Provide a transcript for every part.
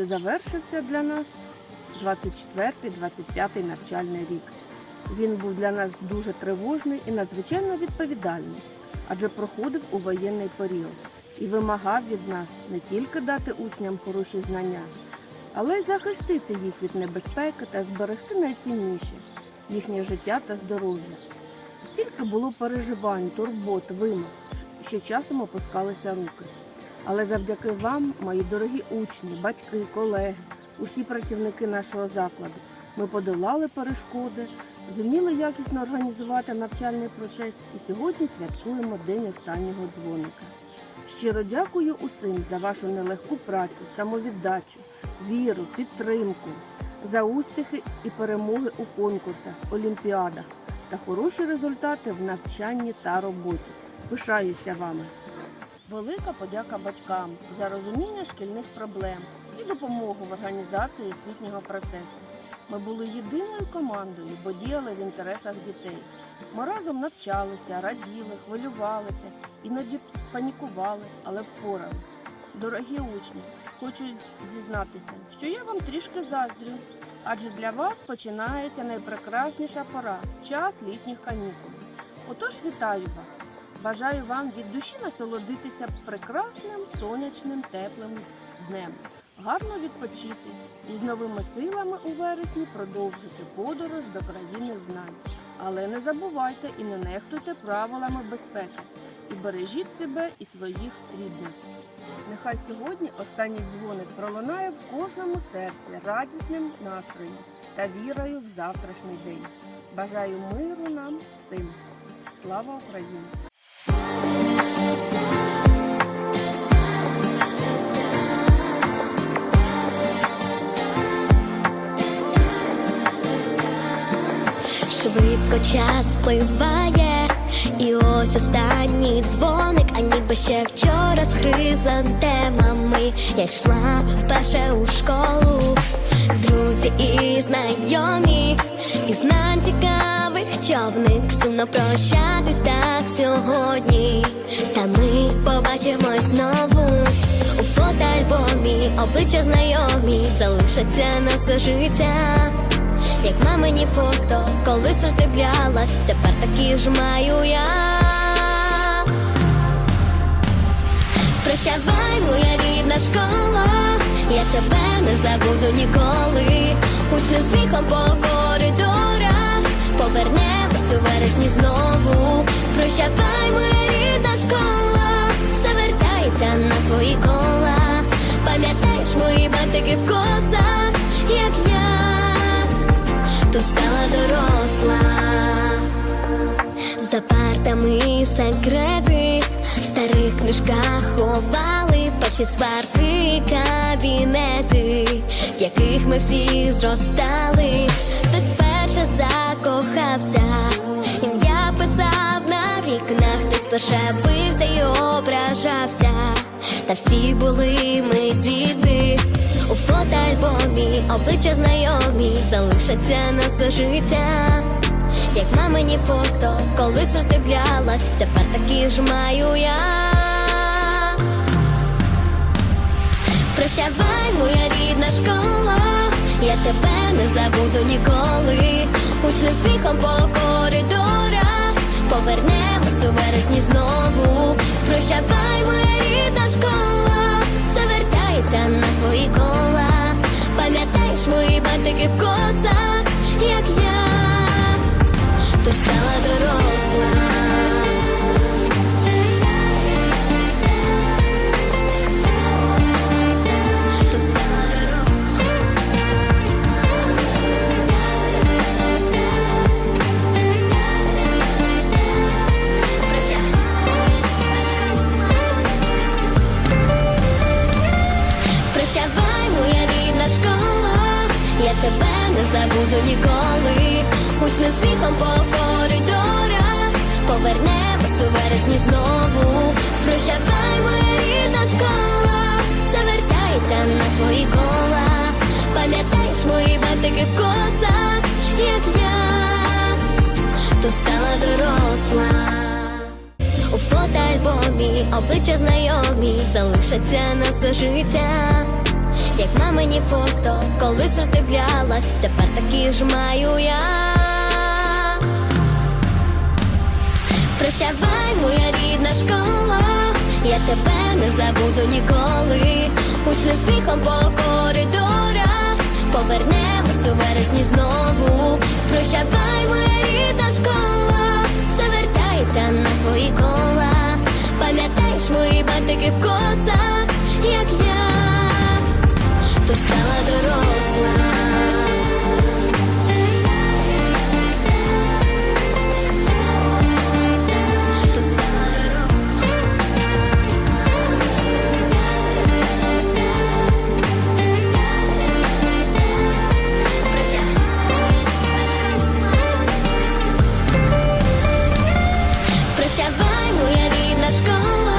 І завершився для нас 24-25 навчальний рік. Він був для нас дуже тривожний і надзвичайно відповідальний, адже проходив у воєнний період і вимагав від нас не тільки дати учням хороші знання, але й захистити їх від небезпеки та зберегти найцінніше їхнє життя та здоров'я. Стільки було переживань, турбот, вимог, що часом опускалися руки. Але завдяки вам, мої дорогі учні, батьки, колеги, усі працівники нашого закладу, ми подолали перешкоди, зуміли якісно організувати навчальний процес і сьогодні святкуємо День останнього дзвоника. Щиро дякую усім за вашу нелегку працю, самовіддачу, віру, підтримку, за успіхи і перемоги у конкурсах, олімпіадах та хороші результати в навчанні та роботі. Пишаюся вами. Велика подяка батькам за розуміння шкільних проблем і допомогу в організації освітнього процесу. Ми були єдиною командою, бо діяли в інтересах дітей. Ми разом навчалися, раділи, хвилювалися, іноді панікували, але впоралися. Дорогі учні, хочу зізнатися, що я вам трішки заздрю, адже для вас починається найпрекрасніша пора час літніх канікул. Отож вітаю вас! Бажаю вам від душі насолодитися прекрасним сонячним теплим днем, гарно відпочити і з новими силами у вересні продовжити подорож до країни знань. Але не забувайте і не нехтуйте правилами безпеки і бережіть себе і своїх рідних. Нехай сьогодні останній дзвоник пролунає в кожному серці радісним настроєм та вірою в завтрашній день. Бажаю миру нам всім. Слава Україні! Швидко час спливає, і ось останній дзвоник, а ніби ще вчора з хризантемами Я йшла вперше у школу, друзі і знайомі, і знань цікавих човник сумно прощатись так сьогодні. Та ми побачимось знову у фотоальбомі, обличчя знайомі залишаться на все життя. Як мамині фото, колись роздивлялась, тепер такі ж маю я. Прощавай, моя рідна школа, я тебе не забуду ніколи. Учнем сміхом по коридорах, повернемось у вересні знову. Прощавай, моя рідна школа, все вертається на свої кола. Пам'ятаєш мої бантики в косах, як я тут стала доросла. За партами секрети в старих книжках ховали перші сварки, кабінети, в яких ми всі зростали. Хтось вперше закохався, ім'я писав на вікнах, хтось вперше бився й ображався. Та всі були ми діти у фотоальбомі, обличчя знайомі залишаться на все життя. Як мамині фото, колись роздивлялась, тепер такі ж маю я. Прощавай, моя рідна школа, я тебе не забуду ніколи. Учним сміхом по коридорах, повернемось у вересні знову. Прощавай, моя рідна школа, вертається на свої кола. Пам'ятаєш мої батики в косах, як я ти стала доросла. Забуду ніколи. Учним сміхом по коридорах, повернемось у вересні знову. Прощавай, рідна школа, все вертається на свої кола. Пам'ятаєш мої бантики в косах, як я тут стала доросла. У фотоальбомі обличчя знайомі залишаться на все життя. Як мамині фото, колись роздивлялась, тепер такі ж маю я. Прощавай, моя рідна школа, я тебе не забуду ніколи. Учним сміхом по коридорах, повернемось у вересні знову. Прощавай, моя рідна школа, все вертається на свої кола. Пам'ятаєш мої бантики в косах, як я, то стала доросла. То доросла. Прощавай, моя рідна школа,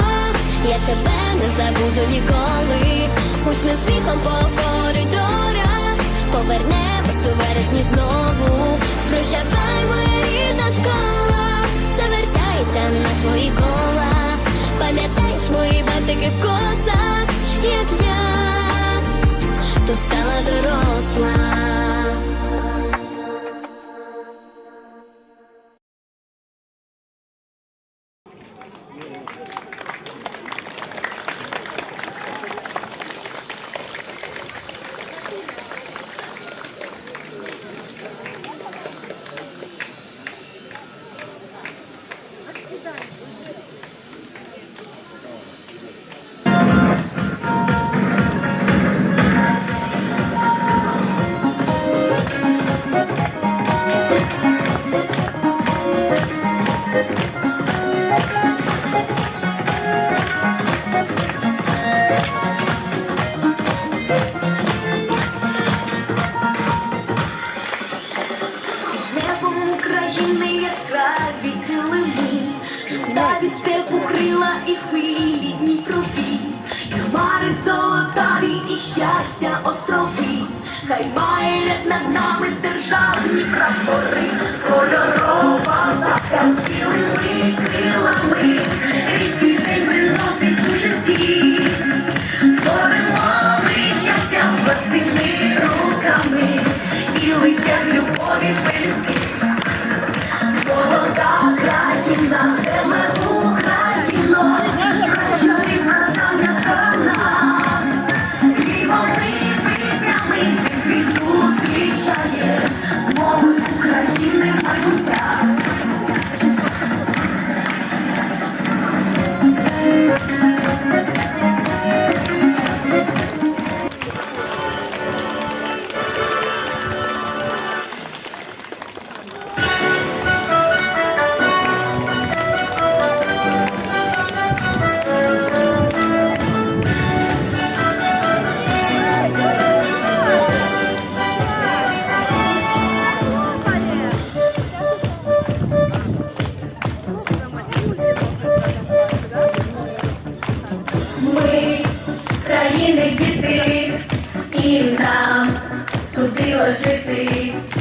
я тебе не забуду ніколи. Учним сміхом по коридорах, повернемось у вересні знову. Прощавай, рідна школа, все вертається на свої кола. Пам'ятаєш мої бантики в косах, як я, то стала доросла. щастя острови, хай майрять над нами державні прапори, кольорова лапка цілими крилами, рідкий день носить у житті, творимо ми щастя власними руками. І летять любові пелюстки. Bullshit be.